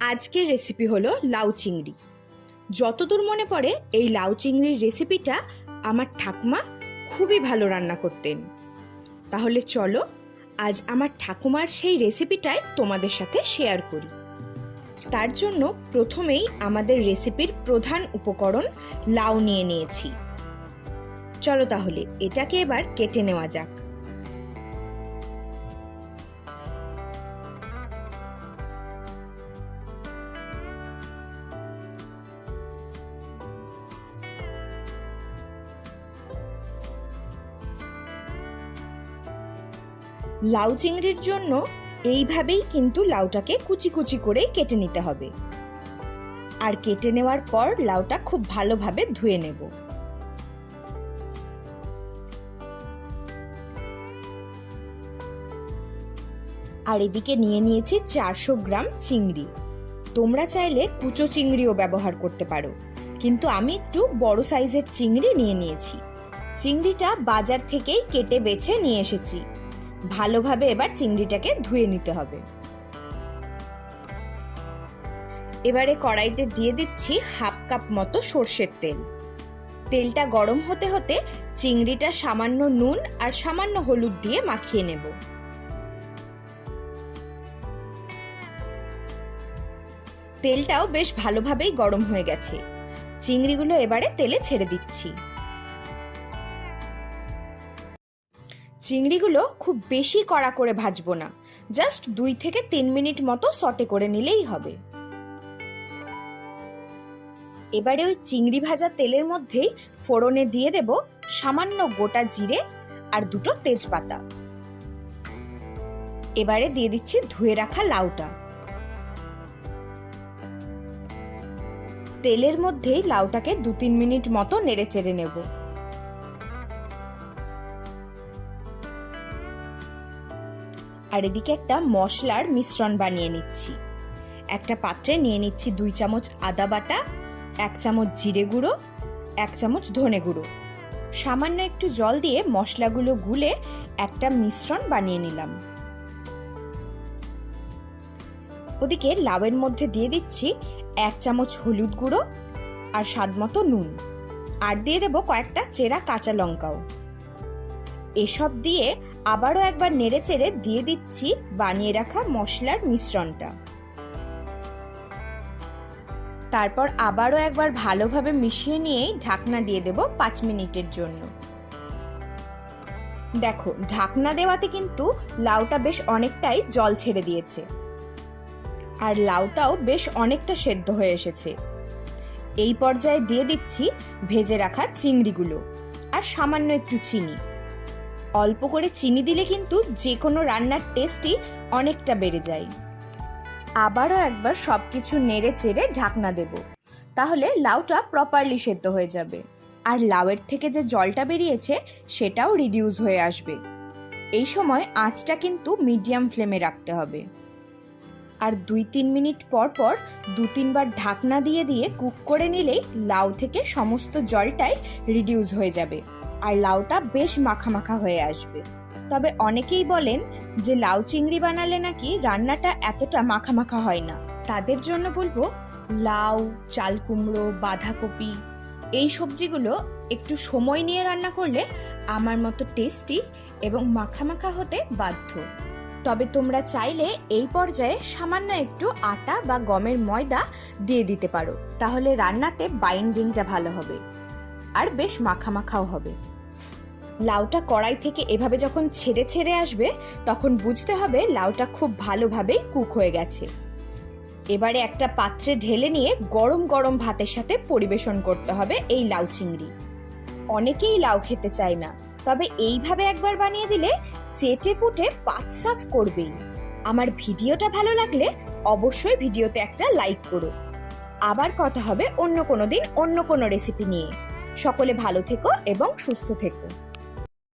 আজকের রেসিপি হলো লাউ চিংড়ি। যতদূর মনে পড়ে, এই লাউ চিংড়ির রেসিপিটা আমার ঠাকুমা খুবই ভালো রান্না করতেন। তাহলে চলো, আজ আমার ঠাকুমার সেই রেসিপিটাই তোমাদের সাথে শেয়ার করি। তার জন্য প্রথমেই আমাদের রেসিপির প্রধান উপকরণ লাউ নিয়ে নিয়েছি। চলো তাহলে, এটাকে এবার কেটে নেওয়া যাক। লাউ চিংড়ির জন্য এইভাবেই কিন্তু লাউটাকে কুচি কুচি করে কেটে নিতে হবে। আর কেটে নেওয়ার পর লাউটা খুব ভালোভাবে ধুয়ে নেব। আর এদিকে নিয়ে নিয়েছি চারশো গ্রাম চিংড়ি। তোমরা চাইলে কুচো চিংড়িও ব্যবহার করতে পারো। কিন্তু আমি একটু বড় সাইজের চিংড়ি নিয়ে নিয়েছি। চিংড়িটা বাজার থেকেই কেটে বেছে নিয়ে এসেছি। ভালোভাবে এবার চিংড়িটাকে ধুয়ে নিতে হবে। এবারে কড়াইতে দিয়ে দিচ্ছি হাফ কাপ মতো সর্ষের তেল। তেলটা গরম হতে হতে চিংড়িটা সামান্য নুন আর সামান্য হলুদ দিয়ে মাখিয়ে নেব। তেলটাও বেশ ভালোভাবেই গরম হয়ে গেছে। চিংড়িগুলো এবারে তেলে ছেড়ে দিচ্ছি। চিংড়িগুলো খুব বেশি কড়া করে ভাজবো না। জাস্ট দুই থেকে তিন মিনিট মতো সটে করে নিলেই হবে। এবারে ওই চিংড়ি ভাজা তেলের মধ্যেই ফোড়নে দিয়ে দেব সামান্য গোটা জিরে আর দুটো তেজপাতা। এবারে দিয়ে দিচ্ছি ধুয়ে রাখা লাউটা। তেলের মধ্যেই লাউটাকে দু তিন মিনিট মতো নেড়ে চেড়ে নেব। আর এদিকে একটা মশলার মিশ্রণ বানিয়ে নিচ্ছি। একটা পাত্রে নিয়ে নিচ্ছি দুই চামচ আদা বাটা, এক চামচ জিরে গুঁড়ো, এক চামচ ধনে গুঁড়ো। সামান্য একটু জল দিয়ে মশলাগুলো গুলে একটা মিশ্রণ বানিয়ে নিলাম। ওদিকে লাউয়ের মধ্যে দিয়ে দিচ্ছি এক চামচ হলুদ গুঁড়ো আর স্বাদ নুন। আর দিয়ে দেবো কয়েকটা চেরা কাঁচা লঙ্কাও। এসব দিয়ে আবারও একবার নেড়ে চেড়ে দিয়ে দিচ্ছি বানিয়ে রাখা মশলার মিশ্রণটা। তারপর আবারও একবার ভালোভাবে মিশিয়ে নিয়েই ঢাকনা দিয়ে দেব পাঁচ মিনিটের জন্য। দেখো, ঢাকনা দেওয়াতে কিন্তু লাউটা বেশ অনেকটাই জল ছেড়ে দিয়েছে। আর লাউটাও বেশ অনেকটা সেদ্ধ হয়ে এসেছে। এই পর্যায়ে দিয়ে দিচ্ছি ভেজে রাখা চিংড়িগুলো আর সামান্য একটু চিনি। অল্প করে চিনি দিলে কিন্তু যে কোনো রান্নার টেস্টই অনেকটা বেড়ে যায়। আবারও একবার সব কিছু নেড়ে চেড়ে ঢাকনা দেব। তাহলে লাউটা প্রপারলি সেদ্ধ হয়ে যাবে। আর লাউয়ের থেকে যে জলটা বেরিয়েছে, সেটাও রিডিউস হয়ে আসবে। এই সময় আঁচটা কিন্তু মিডিয়াম ফ্লেমে রাখতে হবে। আর দুই তিন মিনিট পর পর দু তিনবার ঢাকনা দিয়ে দিয়ে কুক করে নিলেই লাউ থেকে সমস্ত জলটাই রিডিউস হয়ে যাবে। আর লাউটা বেশ মাখা মাখা হয়ে আসবে। তবে অনেকেই বলেন যে লাউ চিংড়ি বানালে নাকি রান্নাটা এতটা মাখা মাখা হয় না। তাদের জন্য বলব লাউ, চাল কুমড়ো, বাঁধাকপি এই সবজিগুলো একটু সময় নিয়ে রান্না করলে আমার মতো টেস্টি এবং মাখা মাখা হতে বাধ্য। তবে তোমরা চাইলে এই পর্যায়ে সামান্য একটু আটা বা গমের ময়দা দিয়ে দিতে পারো। তাহলে রান্নাতে বাইন্ডিংটা ভালো হবে আর বেশ মাখা মাখাও হবে। লাউটা কড়াই থেকে এভাবে যখন ছেড়ে ছেড়ে আসবে, তখন বুঝতে হবে লাউটা খুব ভালোভাবে কুক হয়ে গেছে। এবারে একটা পাত্রে ঢেলে নিয়ে গরম গরম ভাতের সাথে পরিবেশন করতে হবে এই লাউ চিংড়ি। অনেকেই লাউ খেতে চায় না, তবে এইভাবে একবার বানিয়ে দিলে চেটে পুটে পাত সাফ করবেই। আমার ভিডিওটা ভালো লাগলে অবশ্যই ভিডিওতে একটা লাইক করো আবার কথা হবে অন্য কোনো দিন অন্য কোনো রেসিপি নিয়ে। সকলে ভালো থেকো এবং সুস্থ থেকো।